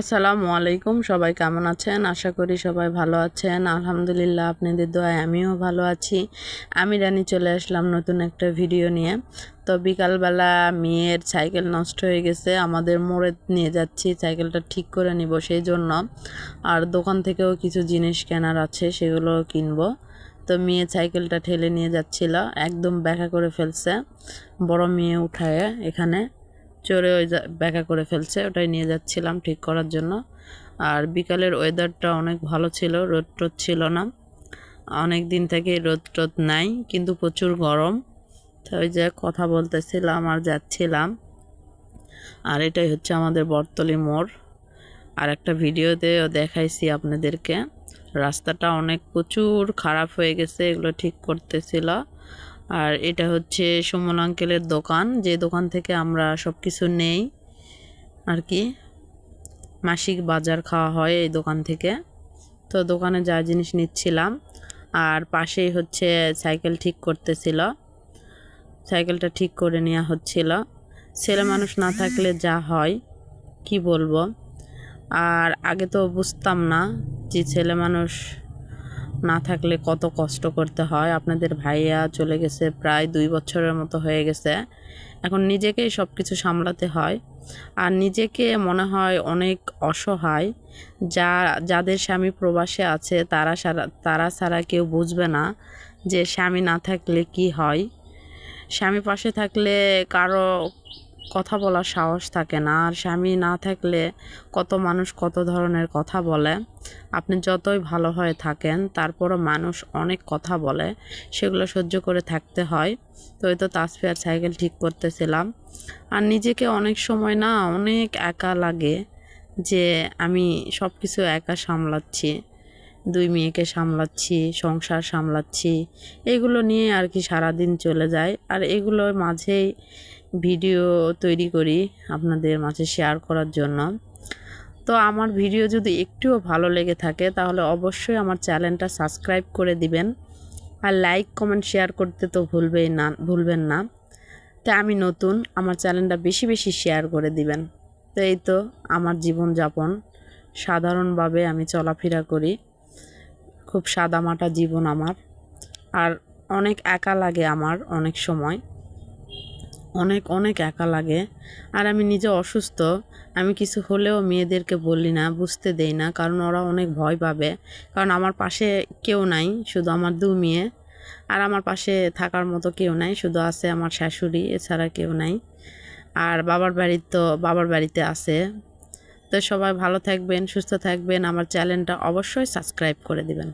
আসসালামু আলাইকুম, সবাই কেমন আছেন? আশা করি সবাই ভালো আছেন। আলহামদুলিল্লাহ আপনাদের দোয়ায় আমিও ভালো আছি। আমি রানি চলে আসলাম নতুন একটা ভিডিও নিয়ে। তো বিকালবেলা মেয়ের সাইকেল নষ্ট হয়ে গেছে, আমাদের মোড়ে নিয়ে যাচ্ছি, সাইকেলটা ঠিক করে নিব সেই জন্য আর দোকান থেকেও কিছু জিনিস কেনার আছে, সেগুলো কিনবো। তো মেয়ে সাইকেলটা ঠেলে নিয়ে যাচ্ছিল, একদম ব্যাখ্যা করে ফেলছে। বড় মেয়ে উঠায় এখানে। চড়ে ওই ব্যাকা করে ফেলছে, ওটাই নিয়ে যাচ্ছিলাম ঠিক করার জন্য। আর বিকালের ওয়েদারটা অনেক ভালো ছিল রোদ টোদ ছিল না। অনেক দিন থেকে রোদ টোদ নাই, কিন্তু প্রচুর গরম। তো ওই যে কথা বলতেছিলাম আর যাচ্ছিলাম। আর এটাই হচ্ছে আমাদের বর্তলি মোড়। আর একটা ভিডিওতেও দেখাইছি আপনাদেরকে। রাস্তাটা অনেক প্রচুর খারাপ হয়ে গেছে, এগুলো ঠিক করতেছিল। আর এটা হচ্ছে সুমন আঙ্কেলের দোকান, যে দোকান থেকে আমরা সব কিছু নেই। আর কি, মাসিক বাজার খাওয়া হয় এই দোকান থেকে। তো দোকানে যা জিনিস নিচ্ছিলাম, আর পাশেই হচ্ছে সাইকেল ঠিক করতেছিল। সাইকেলটা ঠিক করে নেওয়া হচ্ছিল। ছেলে মানুষ না থাকলে যা হয়, কি বলব? আর আগে তো বুঝতাম না যে ছেলে মানুষ না থাকলে কত কষ্ট করতে হয়। আপনাদের ভাইয়া চলে গেছে প্রায় দুই বছরের মতো হয়ে গেছে। এখন নিজেকেই সব কিছু সামলাতে হয়। আর নিজেকে মনে হয় অনেক অসহায়। যা, যাদের স্বামী প্রবাসে আছে, তারা সারা, তারা ছাড়া কেউ বুঝবে না যে স্বামী না থাকলে কি হয়। স্বামী পাশে থাকলে কারও কথা বলার সাহস থাকে না। আর স্বামী না থাকলে কত মানুষ কত ধরনের কথা বলে। আপনি যতই ভালো হয়ে থাকেন, তারপরও মানুষ অনেক কথা বলে। সেগুলো সহ্য করে থাকতে হয়। তো ওই তো তাসফিয়ার সাইকেল ঠিক করতেছিলাম। আর নিজেকে অনেক সময় না অনেক একা লাগে যে আমি সব কিছু একা সামলাচ্ছি। দুই মেয়েকে সামলাচ্ছি, সংসার সামলাচ্ছি। এগুলো নিয়ে আর কি সারাদিন চলে যায়। আর এগুলোর মাঝেই ভিডিও তৈরি করি আপনাদের মাঝে শেয়ার করার জন্য। তো আমার ভিডিও যদি একটুও ভালো লেগে থাকে, তাহলে অবশ্যই আমার চ্যানেলটা সাবস্ক্রাইব করে দিবেন। আর লাইক কমেন্ট শেয়ার করতে তো ভুলবেই না, ভুলবেন না। তো আমি নতুন, আমার চ্যানেলটা বেশি বেশি শেয়ার করে দিবেন। তো এই তো আমার জীবনযাপন। সাধারণভাবে আমি চলাফেরা করি। খুব সাদামাটা জীবন আমার। আর অনেক একা লাগে আমার অনেক সময়। অনেক অনেক একা লাগে। আর আমি নিজে অসুস্থ। আমি কিছু হলেও মেয়েদেরকে বলি না, বুঝতে দেই না, কারণ ওরা অনেক ভয় পাবে। কারণ আমার পাশে কেউ নাই, শুধু আমার দু মেয়ে। আর আমার পাশে থাকার মতো কেউ নাই, শুধু আছে আমার শাশুড়ি, এছাড়া কেউ নাই। আর বাবার বাড়ির তো, বাবার বাড়িতে আছে। তো সবাই ভালো থাকবেন, সুস্থ থাকবেন। আমার চ্যানেলটা অবশ্যই সাবস্ক্রাইব করে দিবেন।